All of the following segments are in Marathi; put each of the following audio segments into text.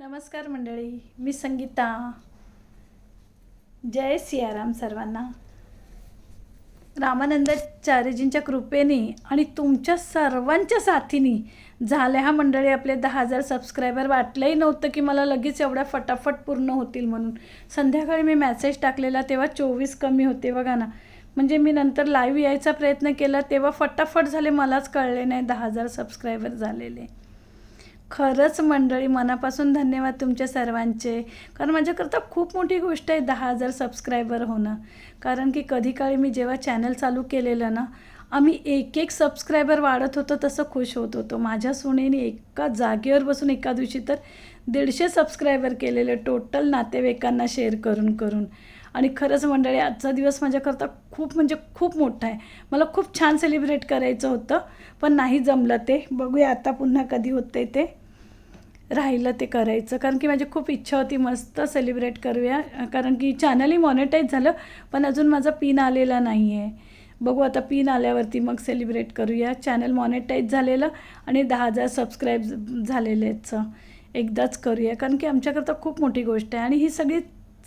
नमस्कार मंडळी मी संगीता. जय सियाराम सर्वांना. रामानंदाचार्यजींच्या कृपेने आणि तुमच्या सर्वांच्या साथीने झाल्या हा मंडळी आपले दहा हजार सबस्क्रायबर वाटलंही नव्हतं की मला लगेच एवढ्या फटाफट पूर्ण होतील म्हणून. संध्याकाळी मी मॅसेज टाकलेला तेव्हा चोवीस कमी होते बघा ना. म्हणजे मी नंतर लाईव्ह यायचा प्रयत्न केला तेव्हा फटाफट झाले मलाच कळले नाही दहा हजार सबस्क्रायबर झालेले. खरंच मंडळी मनापासून धन्यवाद तुमच्या सर्वांचे. कारण माझ्याकरता खूप मोठी गोष्ट आहे दहा हजार सबस्क्रायबर होणं. कारण की कधी काळी मी जेव्हा चॅनल चालू केलेलं ना आम्ही एक एक सबस्क्रायबर वाढत होतो तसं खुश होत होतो. माझ्या सुनेने एका जागेवर बसून एका दिवशी तर दीडशे सबस्क्रायबर केलेले टोटल नातेवाईकांना शेअर करून करून. आणि खरंच मंडळी आजचा दिवस माझ्याकरता खूप म्हणजे खूप मोठा आहे. मला खूप छान सेलिब्रेट करायचं होतं पण नाही जमलं ते. बघूया आता पुन्हा कधी होतं ते. राहिलं ते करायचं. कारण की माझी खूप इच्छा होती मस्त सेलिब्रेट करूया. कारण की चॅनलही मॉनिटाईज झालं पण अजून माझा पिन आलेला नाही आहे बघू आता पिन आल्यावरती मग सेलिब्रेट करूया. चॅनल मॉनिटाईज झालेलं आणि दहा हजार सबस्क्राईब झालेलेचं. एकदाच करूया. कारण की आमच्याकरता खूप मोठी गोष्ट आहे आणि ही सगळी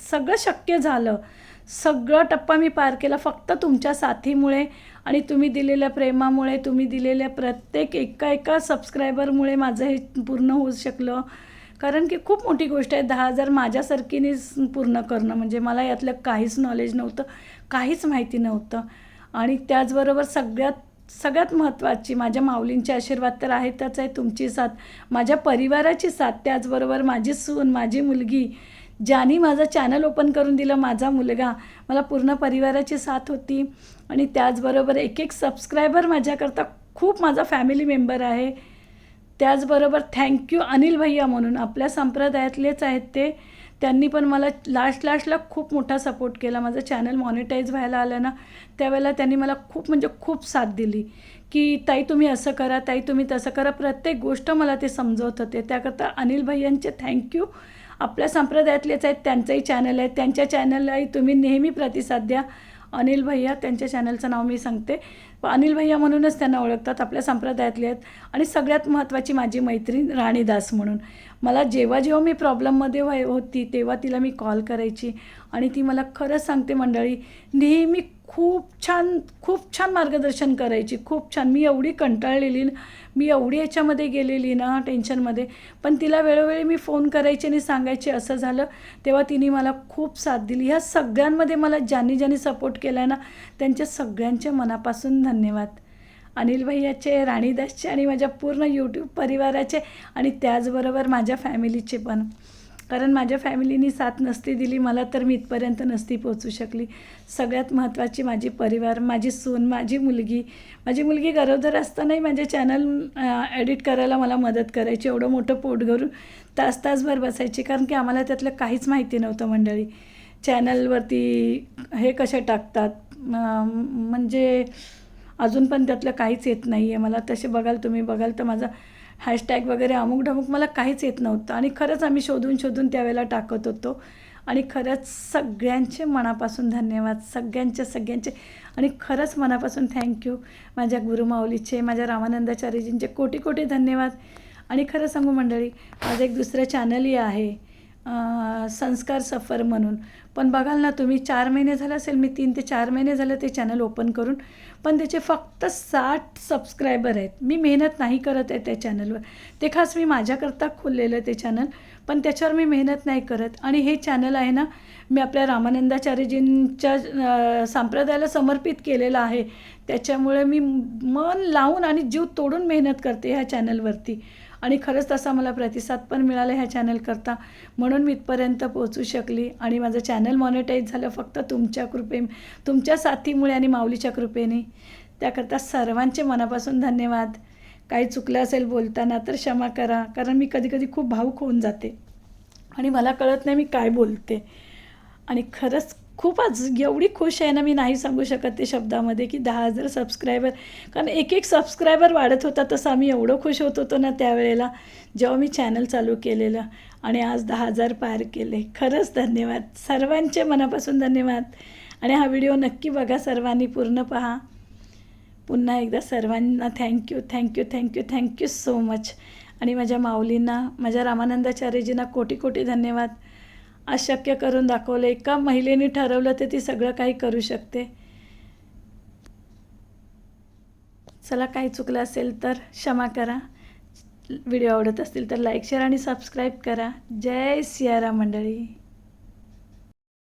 सगळं शक्य झालं. सगळा टप्पा मी पार केला. फक्त तुमच्या साथीमुळे आणि तुम्ही दिलेल्या प्रेमामुळे तुम्ही दिलेल्या प्रत्येक एका एका सबस्क्रायबरमुळे माझं हे पूर्ण होऊ शकलं. कारण की खूप मोठी गोष्ट आहे दहा हजार माझ्यासारखीनेच पूर्ण करणं. म्हणजे मला यातलं काहीच नॉलेज नव्हतं काहीच माहिती नव्हतं. आणि त्याचबरोबर सगळ्यात सगळ्यात महत्त्वाची माझ्या माऊलींचे आशीर्वाद तर आहेतच आहे तुमची साथ माझ्या परिवाराची साथ. त्याचबरोबर माझी सून माझी मुलगी ज्यांनी माझं चॅनल ओपन करून दिलं माझा मुलगा. मला पूर्ण परिवाराची साथ होती. आणि त्याचबरोबर एक एक सबस्क्रायबर माझ्याकरता खूप माझा फॅमिली मेंबर आहे. त्याचबरोबर थँक्यू अनिल भैया म्हणून. आपल्या संप्रदायातलेच आहेत ते. त्यांनी पण मला लास्ट लास्टला खूप मोठा सपोर्ट केला. माझं चॅनल मॉनिटाईज व्हायला आलं ना त्यावेळेला त्यांनी मला खूप म्हणजे खूप साथ दिली. की ताई तुम्ही असं करा ताई तुम्ही तसं करा. प्रत्येक गोष्ट मला ते समजवत होते त्याकरता अनिल भैयांचे थँक्यू आपल्या संप्रदायातलेच आहेत त्यांचंही चॅनल आहे. त्यांच्या चॅनललाही तुम्ही नेहमी प्रतिसाद द्या. अनिल भैया त्यांच्या चॅनलचं नाव मी सांगते. अनिल भैया म्हणूनच त्यांना ओळखतात आपल्या संप्रदायातले आहेत. आणि सगळ्यात महत्त्वाची माझी मैत्रीण राणीदास म्हणून. मला जेव्हा जेव्हा मी प्रॉब्लेममध्ये व्हाय होती तेव्हा तिला मी कॉल करायची. आणि ती मला खरंच सांगते मंडळी नेहमी खूप छान खूप छान मार्गदर्शन करायची. खूप छान. मी एवढी कंटाळलेली मी एवढी याच्यामध्ये गेलेली ना टेन्शनमध्ये. पण तिला वेळोवेळी मी फोन करायचे आणि सांगायचे असं झालं. तेव्हा तिने मला खूप साथ दिली. ह्या सगळ्यांमध्ये मला ज्यांनी ज्यांनी सपोर्ट केला आहे ना त्यांच्या सगळ्यांच्या मनापासून धन्यवाद. अनिल भैयाचे राणीदासचे आणि माझ्या पूर्ण यूट्यूब परिवाराचे आणि त्याचबरोबर माझ्या फॅमिलीचे पण. कारण माझ्या फॅमिलीनी साथ नसती दिली मला तर मी इथपर्यंत नसती पोचू शकली. सगळ्यात महत्त्वाची माझी परिवार माझी सून माझी मुलगी. माझी मुलगी गरोदर असतानाही माझे चॅनल एडिट करायला मला मदत करायची एवढं मोठं पोट घरून तास तासभर बसायची कारण की आम्हाला त्यातलं काहीच माहिती नव्हतं मंडळी. चॅनलवरती हे कसे टाकतात? म्हणजे अजून पण त्यातलं काहीच येत नाही आहे मला तसे बघाल तुम्ही बघाल तर माझा हॅशटॅग वगैरे अमुक ढमुक मला काहीच येत नव्हतं. आणि खरंच आम्ही शोधून शोधून त्यावेळेला टाकत होतो. आणि खरंच सगळ्यांचे मनापासून धन्यवाद. सगळ्यांचे सगळ्यांचे. आणि खरंच मनापासून थँक्यू माझ्या गुरुमाऊलीचे माझ्या रामानंदाचार्यजींचे कोटी कोटी धन्यवाद. आणि खरं सांगू मंडळी माझं एक दुसरं चॅनलही आहे. संस्कार सफर म्हणून. पण बघाल ना तुम्ही चार महिने झालं असेल मी तीन ते चार महिने झाले ते चॅनल ओपन करून पण त्याचे फक्त साठ सबस्क्रायबर आहेत. मी मेहनत नाही करत आहे त्या चॅनलवर ते खास मी माझ्याकरता खोललेलं ते चॅनल पण त्याच्यावर मी मेहनत नाही करत. आणि हे चॅनल आहे ना मी आपल्या रामानंदाचार्यजींच्या संप्रदायाला समर्पित केलेलं आहे. त्याच्यामुळे मी मन लावून आणि जीव तोडून मेहनत करते ह्या चॅनलवरती आणि खरंच तसा मला प्रतिसाद पण मिळाला ह्या चॅनलकरता म्हणून मी इथपर्यंत पोचू शकली आणि माझं चॅनल मॉनिटाईज झालं फक्त तुमच्या कृपे तुमच्या साथीमुळे आणि माऊलीच्या कृपेने. त्याकरता सर्वांचे मनापासून धन्यवाद. काही चुकलं असेल बोलताना तर क्षमा करा कारण मी कधीकधी खूप भावूक होऊन जाते. आणि मला कळत नाही मी काय बोलते. आणि खरंच खूप आज एवढी खुश आहे ना मी नाही सांगू शकत ते शब्दामध्ये की दहा हजार सबस्क्रायबर कारण एक एक सबस्क्रायबर वाढत होता तसं आम्ही एवढं खुश होत होतो ना त्यावेळेला जेव्हा मी चॅनल चालू केलेलं. आणि आज दहा हजार पार केले. खरंच धन्यवाद. सर्वांचे मनापासून धन्यवाद. आणि हा व्हिडिओ नक्की बघा सर्वांनी पूर्ण पहा. पुन्हा एकदा सर्वांना thank you thank you thank you thank you so much आणि माझ्या माऊलींना माझ्या रामानंदाचार्यजींना कोटी कोटी धन्यवाद. अशक्य करून दाखवलं. एका महिलेने ठरवलं तर ती सगळं काही करू शकते. चला काही चुकलं असेल तर क्षमा करा. व्हिडिओ आवडत असतील तर लाईक शेअर आणि सबस्क्राईब करा. जय सियारा मंडळी.